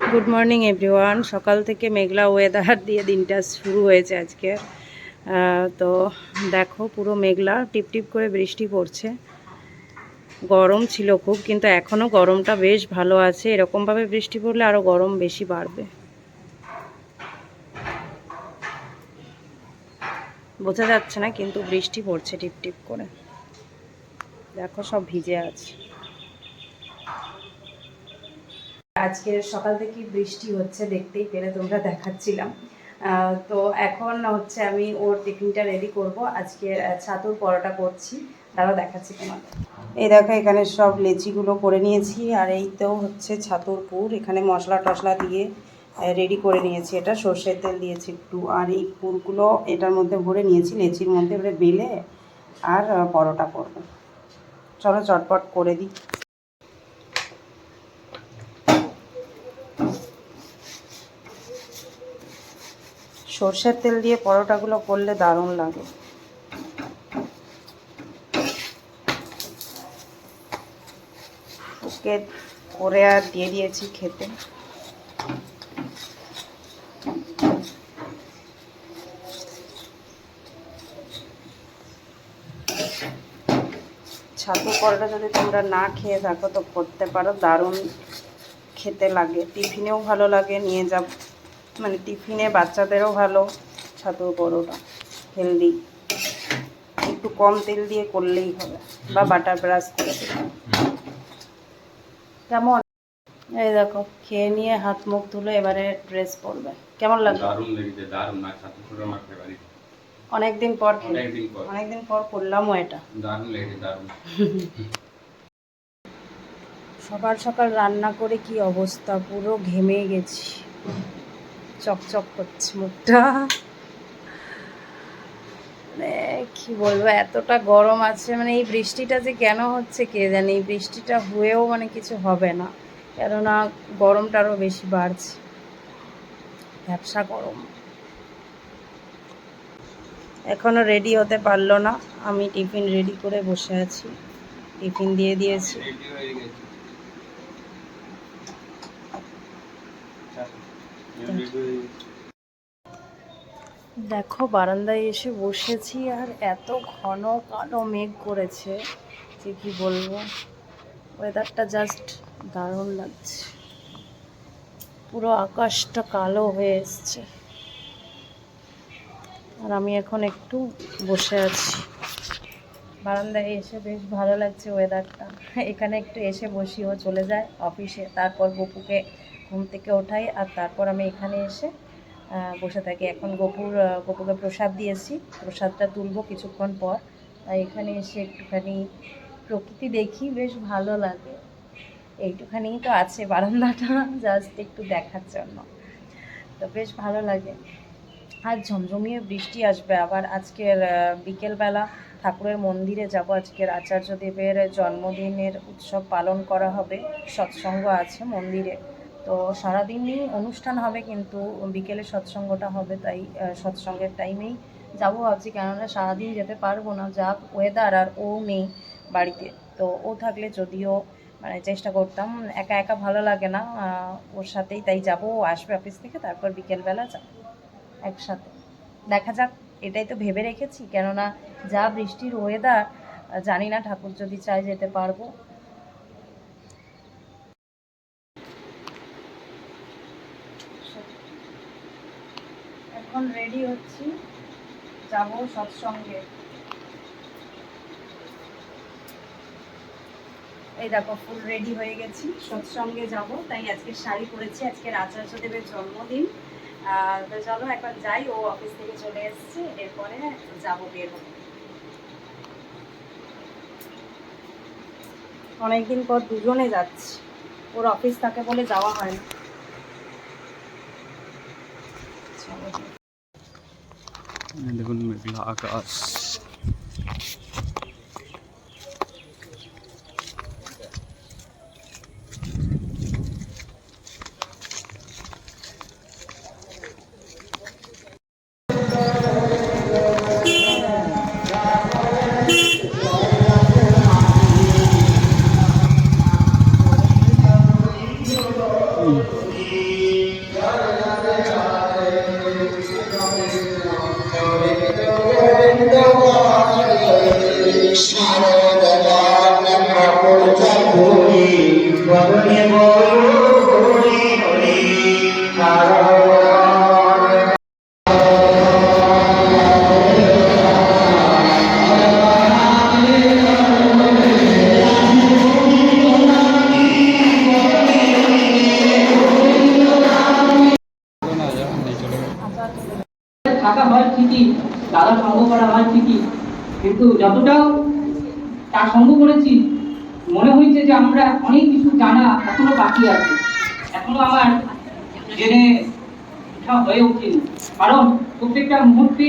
Good morning everyone সকাল থেকে মেঘলা weather দিয়ে দিনটা শুরু হয়েছে আজকে। তো দেখো, পুরো মেঘলা, টিপ টিপ করে বৃষ্টি পড়ছে। গরম ছিল খুব, কিন্তু এখনও গরমটা বেশ ভালো আছে। এরকমভাবে বৃষ্টি পড়লে আরও গরম বেশি বাড়বে। বোঝা যাচ্ছে না, কিন্তু বৃষ্টি পড়ছে টিপ টিপ করে। দেখো, সব ভিজে আছে। আজকে সকাল থেকে বৃষ্টি হচ্ছে, দেখতেই পেলে তোমরা দেখাচ্ছিলাম। তো এখন হচ্ছে আমি ওর টিফিনটা রেডি করব। আজকে ছাতুর পরোটা করছি। তারাও দেখাচ্ছি তোমাদের। এই দেখো, এখানে সব লেচিগুলো করে নিয়েছি। আর এই তো হচ্ছে ছাতুর পুর। এখানে মশলা টশলা দিয়ে রেডি করে নিয়েছি। এটা সর্ষের তেল দিয়েছি একটু। আর এই পুরগুলো এটার মধ্যে ভরে নিয়েছি। লেচির মধ্যে এবারে বেলে আর পরোটা করব। চলো, চটপট করে দিই। সর্ষের তেল দিয়ে পরোটাগুলো করলে দারুণ লাগে। ওকে করে আর দিয়ে দিয়েছি খেতে। ছাতু পরোটা যদি তোমরা না খেয়ে থাকো তো করতে পারো, দারুণ খেতে লাগে। টিফিনেও ভালো লাগে, নিয়ে যাব। মানে টিফিনে বাচ্চাদেরও ভালো ছাতু বড়োটা হেলদি। একটু কম তেল দিয়ে করলেই হবে বা বাটার ব্রাশ করে কেমন? এই দেখো খেয়ে নিয়ে হাত মুখ ধুলো এবারে ড্রেস পরবে। কেমন লাগবে দারুণ লেগেছে দারুণ। না ছাতু পুরো আমার ফেভারিট অনেকদিন পর অনেকদিন পর। অনেকদিন পর করলামও এটা। দারুণ লেগেছে দারুণ। সকাল সকাল রান্না করে কি অবস্থা? পুরো ঘেমে গেছি। চকচক করছে মুখটা। মানে কি বলব, এতটা গরম আছে মানে এই বৃষ্টিটা যে কেন হচ্ছে কে জানে, এই বৃষ্টিটা হয়েও মানে কিছু হবে না, কেননা গরমটা আরও বেশি বাড়ছে। ব্যবসা গরম। এখনও রেডি হতে পারল না, আমি টিফিন রেডি করে বসে আছি। টিফিন দিয়ে দিয়েছি রেডি হয়ে গেছে রেডি হয়ে গেছে দেখো, বারান্দায় এসে বসেছি আর এত ঘন কালো মেঘ করেছে যে কি বলব। ওয়েদারটা জাস্ট দারুণ লাগছে। পুরো আকাশটা কালো হয়ে এসছে। আর আমি এখন একটু বসে আছি। বারান্দায় এসে বেশ ভালো লাগছে ওয়েদারটা এখানে একটু এসে বসি ও চলে যায় অফিসে তারপর গপুকে ঘুম থেকে ওঠাই আর তারপর আমি এখানে এসে বসে থাকি। এখন গপুর গপুকে প্রসাদ দিয়েছি। প্রসাদটা তুলবো কিছুক্ষণ পর। তাই এখানে এসে একটুখানি প্রকৃতি দেখি, বেশ ভালো লাগে। এইটুখানি তো আছে বারান্দাটা জাস্ট একটু দেখার জন্য। তো বেশ ভালো লাগে। আর ঝমঝমিয়ে বৃষ্টি আসবে। আবার আজকের বিকেলবেলা ঠাকুরের মন্দিরে যাব। আজকের আচার্যদেবের জন্মদিনের উৎসব পালন করা হবে। সৎসঙ্গ আছে মন্দিরে। তো সারাদিনই অনুষ্ঠান হবে কিন্তু বিকেলে সৎসঙ্গটা হবে, তাই সৎসঙ্গের টাইমেই যাব ভাবছি। কেননা সারাদিন যেতে পারব না, যা ওয়েদার আর ও নেই বাড়িতে। তো ও থাকলে যদিও মানে চেষ্টা করতাম, একা একা ভালো লাগে না ওর সাথেই তাই যাব। ও আসবে অফিস থেকে, তারপর বিকেলবেলা যাব একসাথে। দেখা যাক, এটাই তো ভেবে রেখেছি। কেননা যা বৃষ্টির ওয়েদার জানি না, ঠাকুর যদি চায় যেতে পারব। এখন রেডি হচ্ছি। যাব সৎসঙ্গে। এই দেখো ফুল রেডি হয়ে গেছি। সৎসঙ্গে যাব। তাই আজকে শাড়ি পরেছি। আজকের আচার্য দেবের জন্মদিন তো চলো এখন যাই। ও অফিস থেকে চলে এসেছে। এরপরে যাব বের হব। অনেকদিন পর দুজনে যাচ্ছি। ওর অফিস থাকে বলে যাওয়া হয় না দেখুন মেঘলা আকাশ কিন্তু যতটাও তার সঙ্গ করেছি, মনে হয়েছে যে আমরা অনেক কিছু জানা এখনও বাকি আছে। এখনও আমার জেনে হয়ে ওঠেনি। কারণ প্রত্যেকটা মুহূর্তে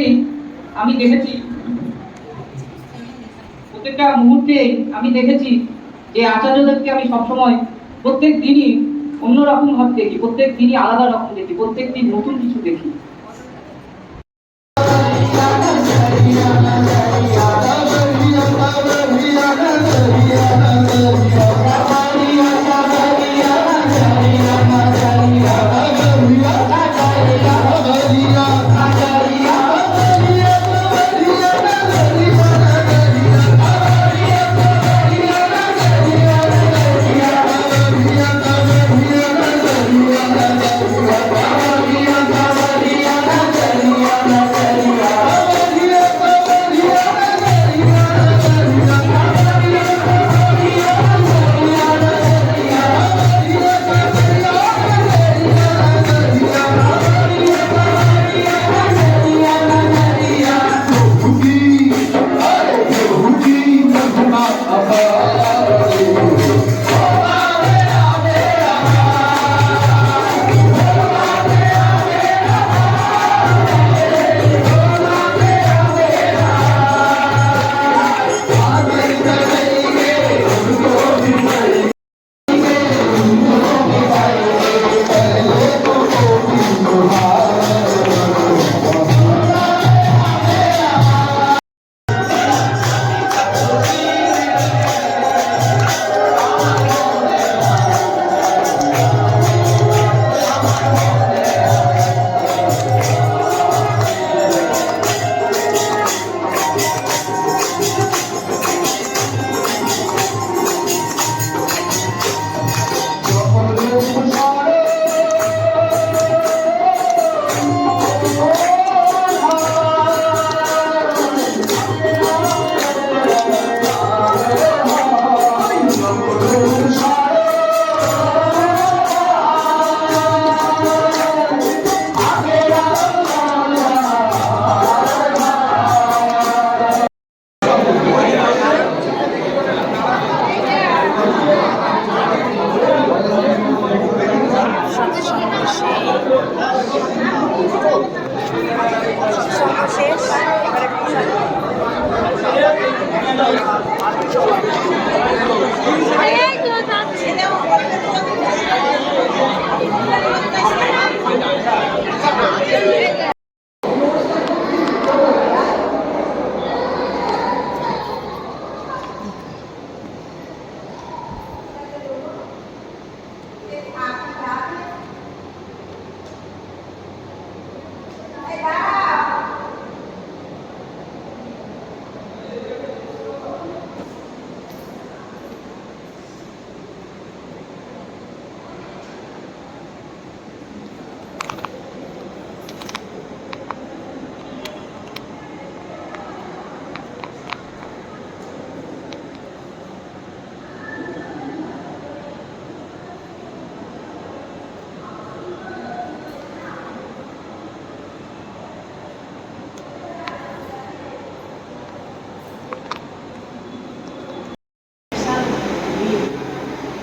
আমি দেখেছি, প্রত্যেকটা মুহূর্তে আমি দেখেছি যে আচার্যদেরকে আমি সবসময় প্রত্যেক দিনই অন্যরকম ভাবে দেখি, প্রত্যেক দিনই আলাদা রকম দেখি, প্রত্যেক দিন নতুন কিছু দেখি।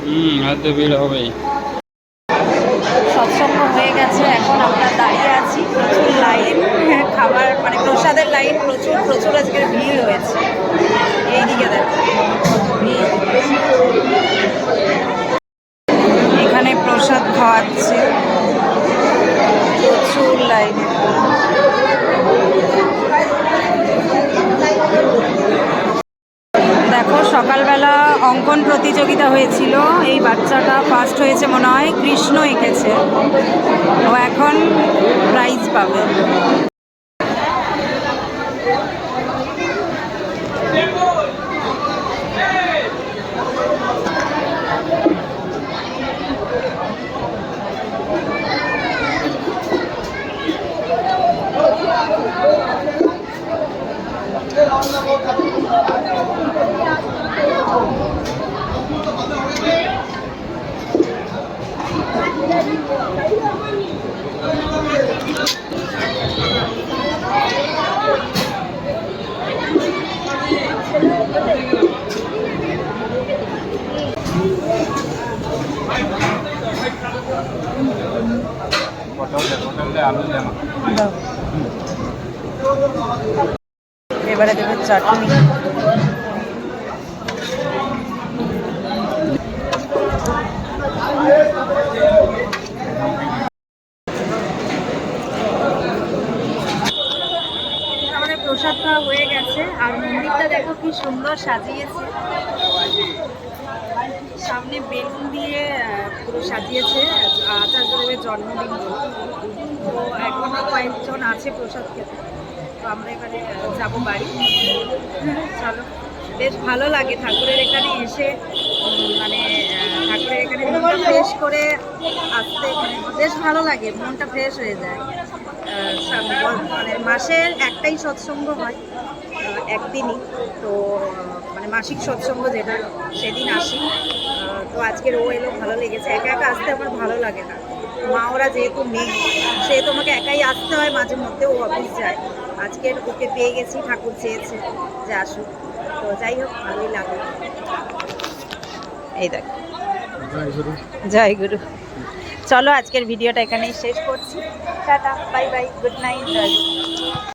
হুম আর তো ভিড় হবেই সৎসঙ্গ হয়ে গেছে এখন আমরা দাঁড়িয়ে আছি প্রচুর লাইন খাবার মানে প্রসাদের লাইন প্রচুর প্রচুর আজকের ভিড় হয়েছে এইদিকে দেখো কত ভিড় এখানে প্রসাদ খাওয়াচ্ছে প্রচুর লাইনে দেখো সকালবেলা অঙ্কন প্রতিযোগিতা হয়েছিল। এই বাচ্চাটা ফার্স্ট হয়েছে মনে হয় কৃষ্ণ এঁকেছে। ও এখন প্রাইজ পাবে। এবারে দেবে চাটনি। আমাদের প্রসাদ খাওয়া হয়ে গেছে আর মন্দিরটা দেখো কি সুন্দর সাজিয়েছে সামনে বেলুন দিয়ে আহ, পুরো সাজিয়েছে আচার্যদেবের জন্মদিন বলে। তো এখনও কয়েকজন আছে প্রসাদ খেতে তো আমরা এখানে যাব বাড়ি। চলো, বেশ ভালো লাগে ঠাকুরের এখানে এসে মানে ঠাকুরের এখানে মনটা ফ্রেশ করে আসতে মানে বেশ ভালো লাগে, মনটা ফ্রেশ হয়ে যায়। মানে মাসের একটাই সৎসঙ্গ হয় একদিনই। তো মানে মাসিক সৎসঙ্গ যেটা, সেদিন আসি। তো আজকের ও এলো, ভালো লেগেছে। একা একা আসতে আমার ভালো লাগে না। মা ওরা যেহেতু নেই সে তোমাকে একাই আসতে হয়, মাঝে মধ্যে ও অফিস যায়। আজকের ওকে পেয়ে গেছি ঠাকুর চেয়েছে যে আসুক। তো যাই হোক ভালোই লাগে এই দেখ। জয় গুরু। চলো আজকের ভিডিওটা এখানেই শেষ করছি। Tata bye bye good night